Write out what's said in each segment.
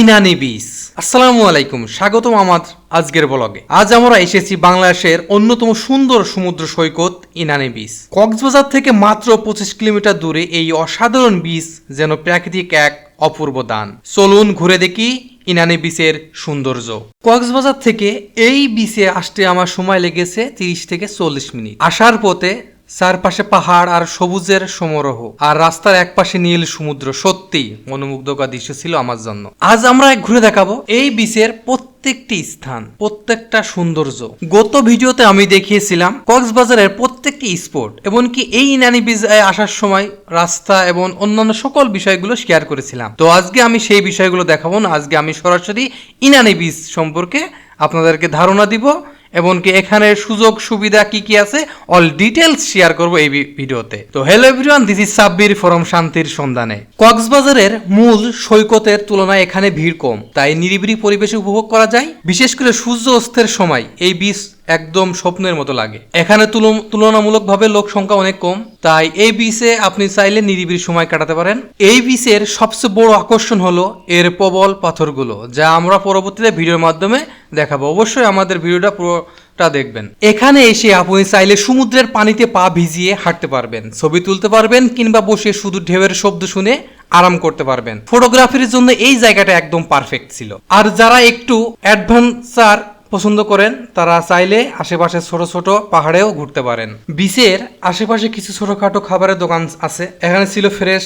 Inani beach আসসালামু আলাইকুম, স্বাগতম আমার আজকের ব্লগে। আজ আমরা এসেছি বাংলাদেশের অন্যতম সুন্দর সমুদ্র সৈকত ইনানি বিচ কক্সবাজার থেকে মাত্র পঁচিশ কিলোমিটার দূরে এই অসাধারণ বিচ যেন প্রাকৃতিক এক অপূর্ব দান। চলুন ঘুরে দেখি ইনানি বিচের সৌন্দর্য। কক্সবাজার থেকে এই বিচে আসতে আমার সময় লেগেছে তিরিশ থেকে চল্লিশ মিনিট। আসার পথে চারপাশে পাহাড় আর সবুজের সমারোহ, আর রাস্তার একপাশে নীল সমুদ্র। সত্যি, মনোমুগ্ধকর দৃশ্য ছিল আমার জন্য। আজ আমরা ঘুরে দেখাবো এই বিচের প্রত্যেকটি স্থান, প্রত্যেকটা সৌন্দর্য। গত ভিডিওতে আমি দেখিয়েছিলাম কক্সবাজারের প্রত্যেকটি স্পট, এমনকি এই ইনানি বিচ আসার সময় রাস্তা এবং অন্যান্য সকল বিষয়গুলো শেয়ার করেছিলাম। তো আজকে আমি সেই বিষয়গুলো দেখাবো না, আজকে আমি সরাসরি ইনানি বিচ সম্পর্কে আপনাদেরকে ধারণা দিব। এমনকি এখানে সুযোগ সুবিধা কি কি আছে অল ডিটেলস শেয়ার করব এই ভিডিওতে। তো hello everyone this is Sabbir from শান্তির সন্ধানে। কক্সবাজারের মূল সৈকতের তুলনায় এখানে ভিড় কম, তাই নিরিবিলি পরিবেশে উপভোগ করা যায়, বিশেষ করে সূর্য অস্তের সময়, এই বিচ একদম স্বপ্নের মতো লাগে। এখানে তুলনামূলকভাবে লোক সংখ্যা অনেক কম, তাই এই বিচে আপনি চাইলে নিরিবিলি সময় কাটাতে পারেন। এই বিচের সবচেয়ে বড় আকর্ষণ হলো এর প্রবল পাথরগুলো, যা আমরা পরবর্তীতে ভিডিওর মাধ্যমে দেখাবো। অবশ্যই আমাদের ভিডিওটা পুরোটা দেখবেন। এখানে এসে আপনি চাইলে সমুদ্রের পানিতে পা ভিজিয়ে হাঁটতে পারবেন। ছবি তুলতে পারবেন কিংবা বসে শুধু ঢেউয়ের শব্দ শুনে আরাম করতে পারবেন। ফটোগ্রাফির জন্য এই জায়গাটা একদম পারফেক্ট ছিল। আর যারা একটু অ্যাডভেঞ্চার পছন্দ করেন, তারা চাইলে আশেপাশে ছোট ছোট পাহাড়েও ঘুরতে পারেন। বিচের আশেপাশে কিছু ছোটখাটো খাবারের দোকান আছে। এখানে ছিল ফ্রেশ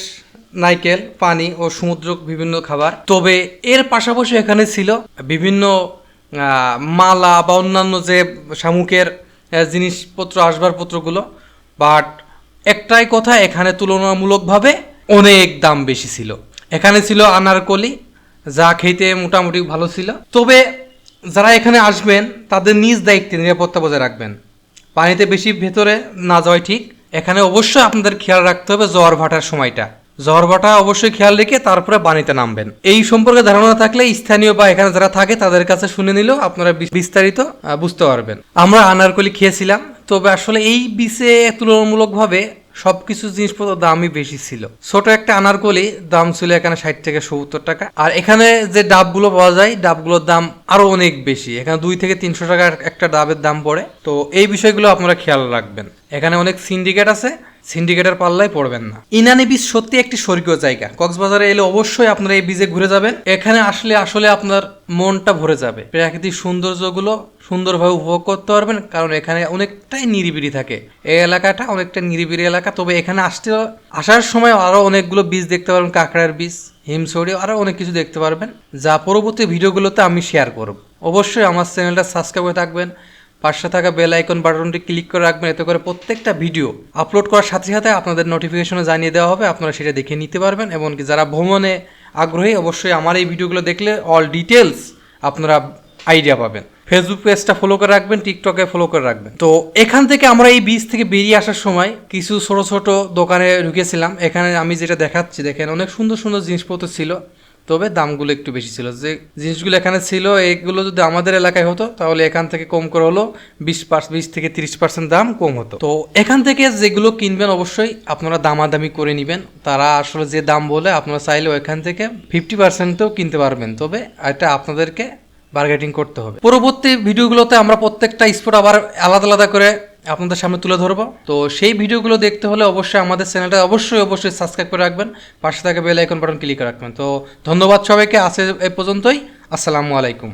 নাইকেল পানি ও সমুদ্র বিভিন্ন খাবার। তবে এর পাশাপাশি এখানে ছিল বিভিন্ন মালা বা অন্যান্য যে শামুকের জিনিসপত্র, আসবাবপত্রগুলো বাট একটাই কথা, এখানে তুলনামূলকভাবে অনেক দাম বেশি ছিল। এখানে ছিল আনারকলি, যা খেতে মোটামুটি ভালো ছিল। তবে যারা এখানে আসবেন, তাদের নিজ দায়িত্বে নিরাপত্তা বজায় রাখবেন। পানিতে বেশি ভেতরে না যাওয়াই ঠিক। এখানে অবশ্যই আপনাদের খেয়াল রাখতে হবে জ্বর ভাটার সময়টা। জ্বর ভাটা অবশ্যই খেয়াল রেখে তারপরে পানিতে নামবেন। এই সম্পর্কে ধারণা থাকলে স্থানীয় বা এখানে যারা থাকে তাদের কাছে শুনে নিলেও আপনারা বিস্তারিত বুঝতে পারবেন। আমরা আনারকলি খেয়েছিলাম, তবে আসলে এই বিচে তুলনামূলকভাবে সবকিছু জিনিসপত্র দামই বেশি ছিল। ছোট একটা আনারকলি, দাম ছিল এখানে ষাট থেকে সত্তর টাকা। আর এখানে যে ডাবগুলো পাওয়া যায়, ডাবগুলোর দাম আরও অনেক বেশি। এখানে দুই থেকে তিনশো টাকার একটা ডাবের দাম পড়ে। তো এই বিষয়গুলো আপনারা খেয়াল রাখবেন। এখানে অনেক সিন্ডিকেট আছে সিন্ডিকেটের পাল্লায় পড়বেন না। ইনানি বীজ সত্যি একটি স্বর্গীয় জায়গা। কক্সবাজারে এলে অবশ্যই আপনারা এই বীজে ঘুরে যাবেন। এখানে আসলে আসলে আপনার মনটা ভরে যাবে। প্রাকৃতিক সৌন্দর্যগুলো সুন্দরভাবে উপভোগ করতে পারবেন, কারণ এখানে অনেকটাই নিরিবিলি থাকে। এই এলাকাটা অনেকটা নিরিবিলি এলাকা। তবে এখানে আসতে আসার সময় আরও অনেকগুলো বীজ দেখতে পারবেন। কাঁকড়ার বীজ হিমসড়ি আরও অনেক কিছু দেখতে পারবেন। যা পরবর্তী ভিডিওগুলোতে আমি শেয়ার করব। অবশ্যই আমার চ্যানেলটা সাবস্ক্রাইব করে থাকবেন। পাশে থাকা বেল আইকন বাটনটি ক্লিক করে রাখবেন, এতে করে প্রত্যেকটা ভিডিও আপলোড করার সাথে সাথে আপনাদের নোটিফিকেশনে জানিয়ে দেওয়া হবে, আপনারা সেটা দেখে নিতে পারবেন, এমনকি যারা ভ্রমণে আগ্রহী, অবশ্যই আমার এই ভিডিওগুলো দেখলে অল ডিটেলস আপনারা আইডিয়া পাবেন। ফেসবুক পেজটা ফলো করে রাখবেন টিকটকে ফলো করে রাখবেন। তো এখান থেকে আমরা এই বীজ থেকে বেরিয়ে আসার সময় কিছু ছোট ছোট দোকানে ঢুকেছিলাম, এখানে আমি যেটা দেখাচ্ছি, দেখেন অনেক সুন্দর সুন্দর জিনিসপত্র ছিল। তবে দামগুলো একটু বেশি ছিল। যে জিনিসগুলো এখানে ছিল, এগুলো যদি আমাদের এলাকায় হতো, তাহলে এখান থেকে কম করে হলো, বিশ পার্স, বিশ থেকে তিরিশ পার্সেন্ট দাম কম হতো। তো এখান থেকে যেগুলো কিনবেন অবশ্যই আপনারা দামাদামি করে নেবেন। তারা আসলে যে দাম বলে, আপনারা চাইলে ওইখান থেকে ফিফটি পার্সেন্টও কিনতে পারবেন। তবে এটা আপনাদেরকে বার্গেটিং করতে হবে। পরবর্তী ভিডিওগুলোতে আমরা প্রত্যেকটা স্পট আবার আলাদা আলাদা করে আপনাদের সামনে তুলে ধরবো। তো সেই ভিডিওগুলো দেখতে হলে অবশ্যই আমাদের চ্যানেলটা অবশ্যই অবশ্যই সাবস্ক্রাইব করে রাখবেন। পাশে থাকা বেল আইকন বাটন ক্লিক রাখবেন। তো ধন্যবাদ সবাইকে। আছে এ পর্যন্তই। আসসালামু আলাইকুম।